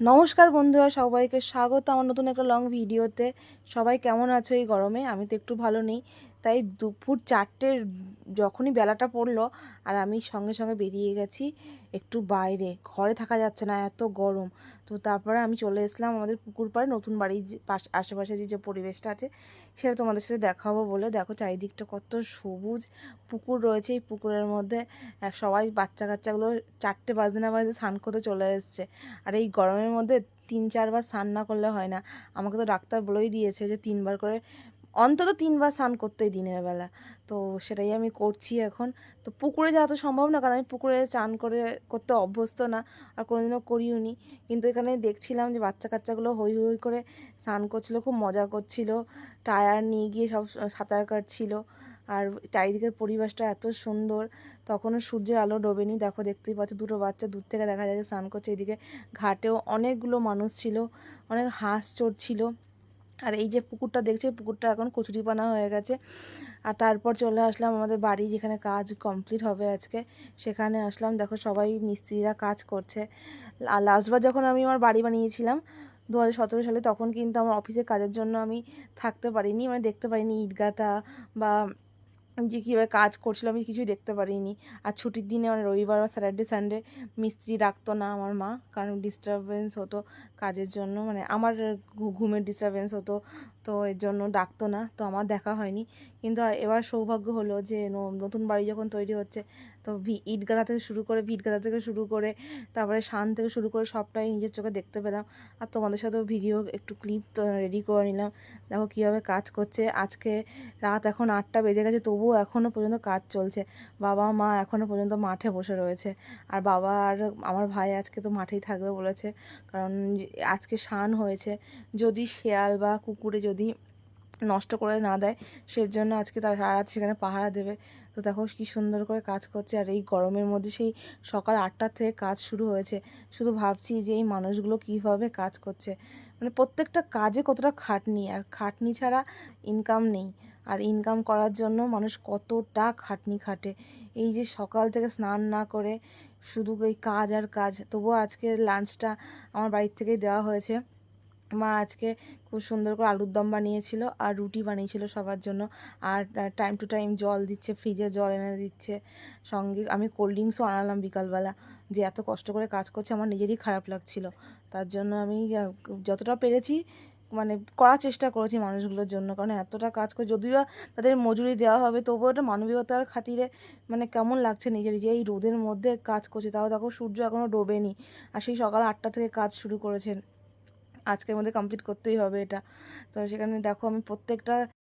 নমস্কার বন্ধুরা, সবাইকে স্বাগত আমার নতুন একটা লং ভিডিওতে সবাই কেমন আছে এই গরমে? আমি তো একটু ভালো নেই। তাই দুপুর চারটের যখনই বেলাটা পড়ল আর আমি সঙ্গে সঙ্গে বেরিয়ে গেছি একটু বাইরে। ঘরে থাকা যাচ্ছে না, এত গরম। তো তারপরে আমি চলে এসলাম আমাদের পুকুর পাড়ে, নতুন বাড়ির পাশ, আশেপাশে যে যে পরিবেশটা আছে, সেটা তোমাদের সাথে দেখাবো বলে। দেখো চারিদিকটা কত সবুজ পুকুর রয়েছে। এই পুকুরের মধ্যে সবাই বাচ্চা কাচ্চাগুলো চারটে বাজে না বাজে স্নান করতে চলে এসছে। আর এই গরমের মধ্যে তিন চারবার স্নান না করলে হয় না। আমাকে তো ডাক্তার বলেই দিয়েছে যে তিনবার করে অন্তত তিনবার স্নান করতেই দিনের বেলা। তো সেটাই আমি করছি এখন। তো পুকুরে যাওয়া তো সম্ভব না, কারণ আমি পুকুরে চান করে, করতে অভ্যস্ত না, আর কোনোদিনও করিও নি কিন্তু এখানে দেখছিলাম যে বাচ্চা কাচ্চাগুলো হই হই করে স্নান করছিল, খুব মজা করছিল। টায়ার নিয়ে গিয়ে সব সাঁতার কাটছিল। আর চারিদিকের পরিবেশটা এত সুন্দর, তখনও সূর্যের আলো ডোবেনি। দেখো, দেখতেই পাচ্ছ, দুটো বাচ্চা দূর থেকে দেখা যায় যে স্নান করছে। এদিকে ঘাটেও অনেকগুলো মানুষ ছিল, অনেক হাঁস চড়ছিল। আর এই যে পুকুরটা দেখছ পুকুরটা এখন কচুরিপানা হয়ে গেছে। আর তারপর চলে আসলাম আমাদের বাড়ি, যেখানে কাজ কমপ্লিট হবে আজকে। সেখানে আসলাম, দেখো সবাই মিস্ত্রিরা কাজ করছে। আর লাস্টবার যখন আমি আমার বাড়ি বানিয়েছিলাম দু হাজার সতেরো সালে, তখন কিন্তু আমার অফিসের কাজের জন্য আমি থাকতে পারিনি মানে দেখতে পারিনি ইটগাতা বা যে কীভাবে কাজ করছিল, আমি কিছুই দেখতে পারিনি। আর ছুটির দিনে মানে রবিবার বা স্যাটারডে, সানডে মিস্ত্রি ডাকতো না আমার মা, কারণ ডিস্টারবেন্স হতো কাজের জন্য। মানে আমার ঘুমের ডিস্টারবেন্স হতো, তো এর জন্য ডাকতো না। তো আমার দেখা হয়নি। কিন্তু এবার সৌভাগ্য হলো যে নতুন বাড়ি যখন তৈরি হচ্ছে, তো ইট গাঁথা থেকে শুরু করে, ভিট গাঁথা থেকে শুরু করে, তারপরে শান থেকে শুরু করে সবটাই নিজের চোখে দেখতে পেলাম। আর তোমাদের সাথেও ভিডিও একটু ক্লিপ রেডি করে নিলাম। দেখো কীভাবে কাজ করছে। আজকে রাত এখন আটটা বেজে গেছে, তবুও এখনও পর্যন্ত কাজ চলছে। বাবা, মা এখনও পর্যন্ত মাঠে বসে রয়েছে। আর বাবা আর আমার ভাই আজকে তো মাঠেই থাকবে বলেছে। কারণ আজকে শান হয়েছে। যদি শেয়াল বা কুকুরে যদি নষ্ট করে না দেয়, সেজন্য আজকে তার রাত সেখানে পাহারা দেবে। তো দেখো কি সুন্দর করে কাজ করছে, আর এই গরমের মধ্যে সেই সকাল আটটার থেকে কাজ শুরু হয়েছে। শুধু ভাবছি যে এই মানুষগুলো কীভাবে কাজ করছে। মানে প্রত্যেকটা কাজে কতটা খাটনি, আর খাটনি ছাড়া ইনকাম নেই। আর ইনকাম করার জন্য মানুষ কতটা খাটনি খাটে। এই যে সকাল থেকে স্নান না করে শুধু এই কাজ আর কাজ, তবুও আজকে লাঞ্চটা আমার বাড়ির থেকেই দেওয়া হয়েছে। মা আজকে খুব সুন্দর করে আলুর দম বানিয়েছিল আর রুটি বানিয়েছিল সবার জন্য। আর টাইম টু টাইম জল দিচ্ছে ফ্রিজে জল এনে দিচ্ছে। সঙ্গে আমি কোল্ড ড্রিঙ্কসও আনালাম বিকালবেলা। যে এত কষ্ট করে কাজ করছে, আমার নিজেরই খারাপ লাগছিল। তার জন্য আমি যতটা পেরেছি মানে করার চেষ্টা করেছি মানুষগুলোর জন্য। কারণ এতটা কাজ করে যদিও তাদের মজুরি দেওয়া হবে, তবুও ওটা মানবিকতার খাতিরে মানে কেমন লাগছে নিজের যে এই রোদের মধ্যে কাজ করছে। তাও দেখো সূর্য এখনও ডোবেনি। আর সেই সকাল আটটা থেকে কাজ শুরু করেছেন। আজকের মধ্যে কমপ্লিট করতেই হবে এটা। তো সেখানে দেখো আমি প্রত্যেকটা